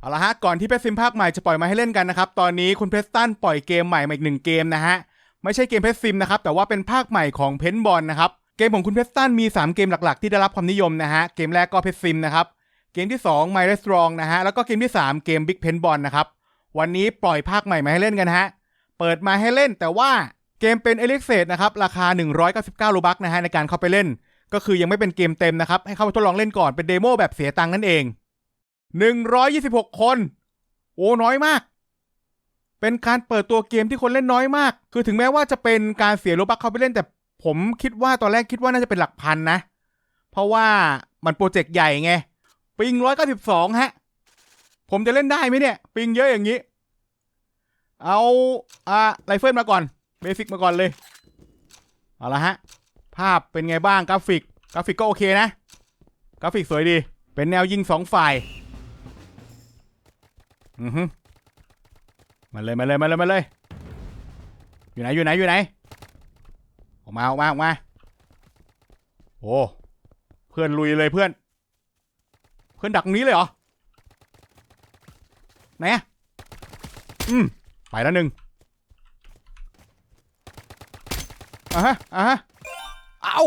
เอาละฮะ ก่อนที่เพชรซิมภาคใหม่จะปล่อยมาให้เล่นกันนะครับ ตอนนี้คุณเพชรตันปล่อยเกมใหม่มาอีกหนึ่งเกมนะฮะ ไม่ใช่เกมเพชรซิมนะครับ แต่ว่าเป็นภาคใหม่ของเพนบอลนะครับ เกมของคุณเพชรตันมี 3 เกมหลักๆ ที่ได้รับความนิยมนะฮะ เกมแรกก็เพชรซิมนะครับ เกมที่ 2 My Restaurant นะฮะ แล้วก็เกมที่ 3 เกม Big Pen Ball นะครับ วันนี้ปล่อยภาคใหม่มาให้เล่นกันฮะ เปิดมาให้เล่นแต่ว่าเกมเป็นเอลิกเซตนะครับราคา 199รูบักนะฮะในการเข้าไปเล่น ก็คือยังไม่เป็นเกมเต็มนะครับให้เข้าไปทดลองเล่นก่อนเป็นเดโมแบบเสียตังค์นั่นเอง 126 คน โอ้น้อยมาก เป็นการเปิดตัวเกมที่คนเล่นน้อยมาก คือถึงแม้ว่าจะเป็นการเสียโลบักเข้าไปเล่น แต่ผมคิดว่าตอนแรกคิดว่าน่าจะเป็นหลักพันนะ เพราะว่ามันโปรเจกต์ใหญ่ไง ปิงร้อยเก้าสิบสองฮะ ผมจะเล่นได้ไหมเนี่ย ปิงเยอะอย่างนี้ เอาอ่าไรเฟิลมาก่อนเบสิกมาก่อนเลย เอาละฮะ ภาพเป็นไงบ้างกราฟิก กราฟิกก็โอเคนะ กราฟิกสวยดี เป็นแนวยิงสองฝ่าย อือฮึมาเลยมาเลยมาเลยมาเลย อยู่ไหนอยู่ไหนอยู่ไหน ออกมาออกมาออกมาโอ้เพื่อนลุยเลยเพื่อน เพื่อนดักนี้เลยเหรอไหนอะอืมไปแล้วหนึ่งอะฮะอะฮะเอา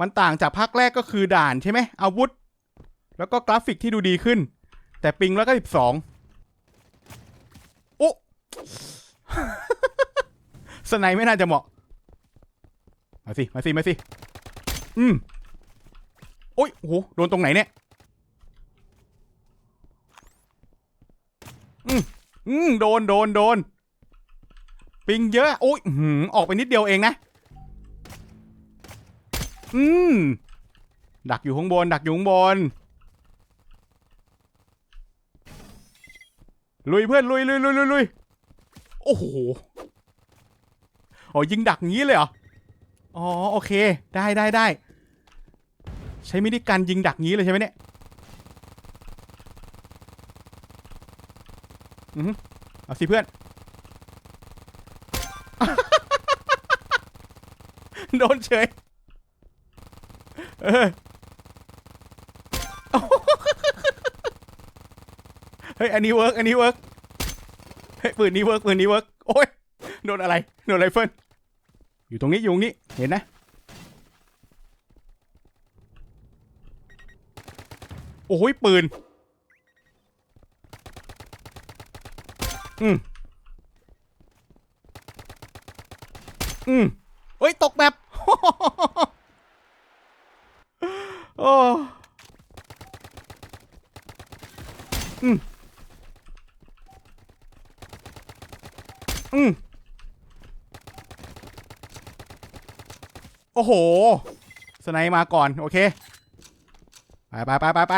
มันต่างจากภาคแรกก็คือด่านใช่ไหมอาวุธ แล้วก็กราฟิกที่ดูดีขึ้น แต่ปิงแล้วก็สิบสองโอ้สไนไม่น่าจะเหมาะ มาสิ มาสิ มาสิ อืม โอ้ยโห โดนตรงไหนเนี่ย อืม อืม โดน โดน โดน ปิงเยอะ โอ้ยออหือออกไปนิดเดียวเองนะ อืม ดักอยู่ข้างบน ดักอยู่ข้างบน ลุยเพื่อนลุยลุยลุยลุยลุยโอ้โหอ๋อยิงดักงี้เลยเหรอ อ๋อโอเค ได้ได้ได้ ใช้มินิกันยิงดักงี้เลยใช่ไหมเนี่ยอือหือเอาสิเพื่อน โดนเฉย เออ ฮ้ยอันนี้เวิร์กอันนี้เวิร์กเฮ้ยปืนนี้เวิร์กปืนนี้เวิร์กโอ้ยโดนอะไรโดนไรเฟิลอยู่ตรงนี้อยู่ตรงนี้เห็นนะโอ้ยปืนอืมอืมเฮ้ยตกแบบ โอ้ อืม อืมโอ้โห สไนมาก่อน โอเค ไปไปไปไปไป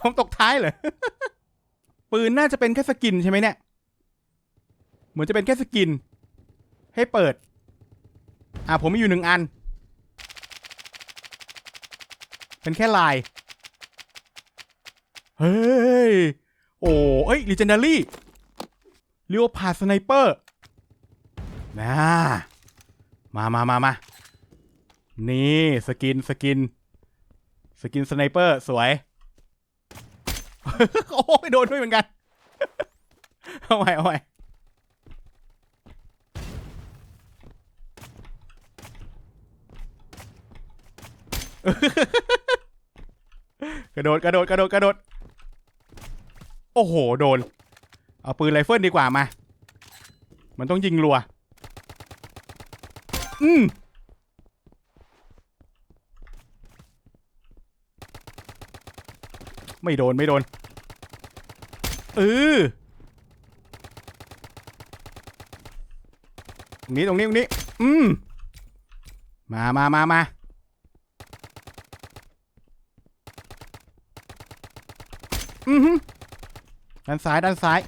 ผมตกท้ายเหรอ ปืนน่าจะเป็นแค่สกินใช่ไหมเนี่ย เหมือนจะเป็นแค่สกิน ให้เปิด อ่าผมมีอยู่หนึ่งอัน เป็นแค่ลาย เฮ้ย โอ้เอ้ยลีเจนดารี่เรียวพาสไนเปอร์นะมามามามานี่สกินสกิน สกินสไนเปอร์สวย โอ้ยโดนด้วยเหมือนกัน เอาใหม่เอาใหม่กระโดดกระโดดกระโดดกระโดด โอ้โห โดน เอาปืนไรเฟิลดีกว่ามา มันต้องยิงรัว อืมไม่โดนไม่โดนเออตรงนี้ตรงนี้ตรงนี้ อืม มามามามาอือฮึ ด้านซ้ายด้านซ้าย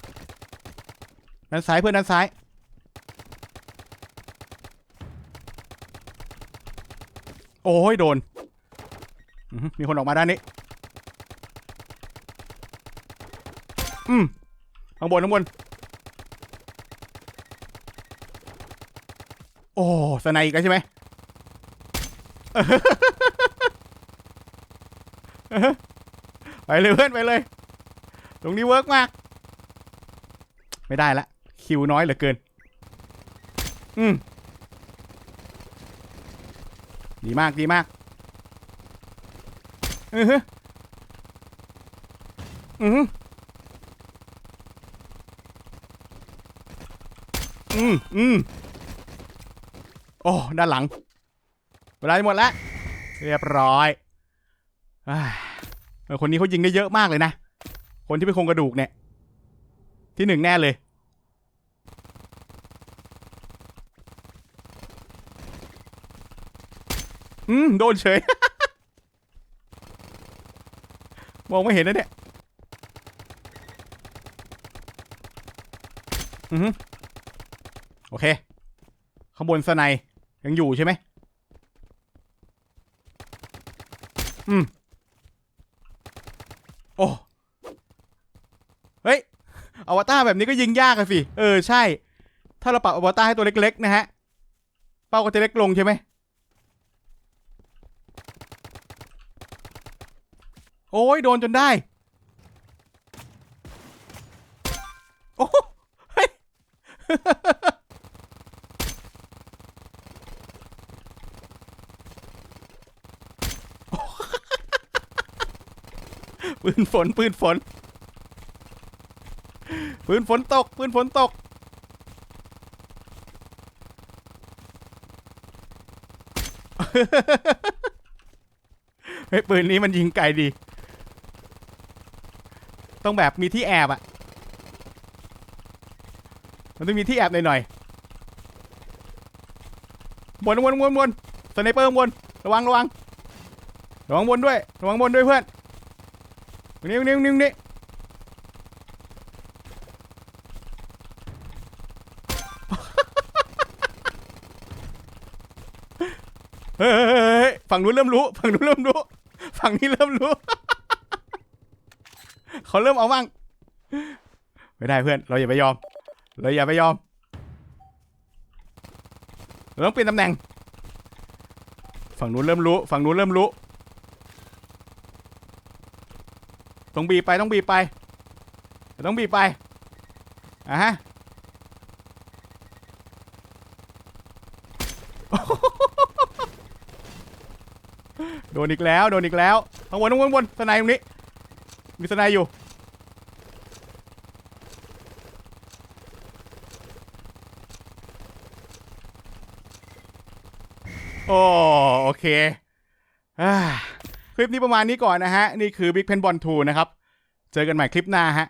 ด้านซ้ายเพื่อนด้านซ้ายโอ้ยโดนมีคนออกมาด้านนี้ อืมข้างบนข้างบน โอ้สไนอีกแล้วใช่ไหมไปเลยเพื่อนไปเลย ตรงนี้เวิร์กมาก ไม่ได้ละ คิวน้อยเหลือเกิน อืมดีมากดีมากอือฮึอือฮึอืมอืมโอ้ ด้านหลัง เวลาหมดแล้ว เรียบร้อยอ่าเออคนนี้เขายิงได้เยอะมากเลยนะ คนที่เป็นโครงกระดูกเนี่ย ที่หนึ่งแน่เลยอืมโดนเฉย มองไม่เห็นนะเนี่ยอือฮึโอเค ข้างบนสไนยยังอยู่ใช่ไหมอืม โอ้ เฮ้ยอวตารแบบนี้ก็ยิงยากอะสิเออใช่ ถ้าเราปรับอวตารให้ตัวเล็กๆนะฮะเป้าก็จะเล็กลงใช่ไหมโอ้ยโดนจนได้โอ้โหเฮ้ยปืนฝนปืนฝน ปืนฝนตก ปืนฝนตก เฮ้ยปืนนี้มันยิงไกลดี ต้องแบบมีที่แอบอะมันต้องมีที่แอบหน่อยๆบนบนบนบนสไนเปอร์บนระวังระวังระวังบนด้วย ระวังบนด้วยเพื่อนนี่นี่นี่นี่ เฮ้ยฝั่งนู้นเริ่มรู้ ฝั่งนู้นเริ่มรู้ ฝั่งนี้เริ่มรู้ เขาเริ่มเอาบ้าง ไม่ได้เพื่อน เราอย่าไปยอม เราอย่าไปยอม เราต้องเปลี่ยนตำแหน่ง ฝั่งนู้นเริ่มรู้ ฝั่งนู้นเริ่มรู้ ต้องบีไป ต้องบีไป ต้องบีไปอะฮะ โดนอีกแล้ว โดนอีกแล้วข้างบนข้างบนข้างบนสไนด์ตรงนี้ มีสไนด์อยู่ โอ้โอเคคลิปนี้ประมาณนี้ก่อนนะฮะ นี่คือ Big Pen Ball 2นะครับ เจอกันใหม่คลิปหน้าฮะ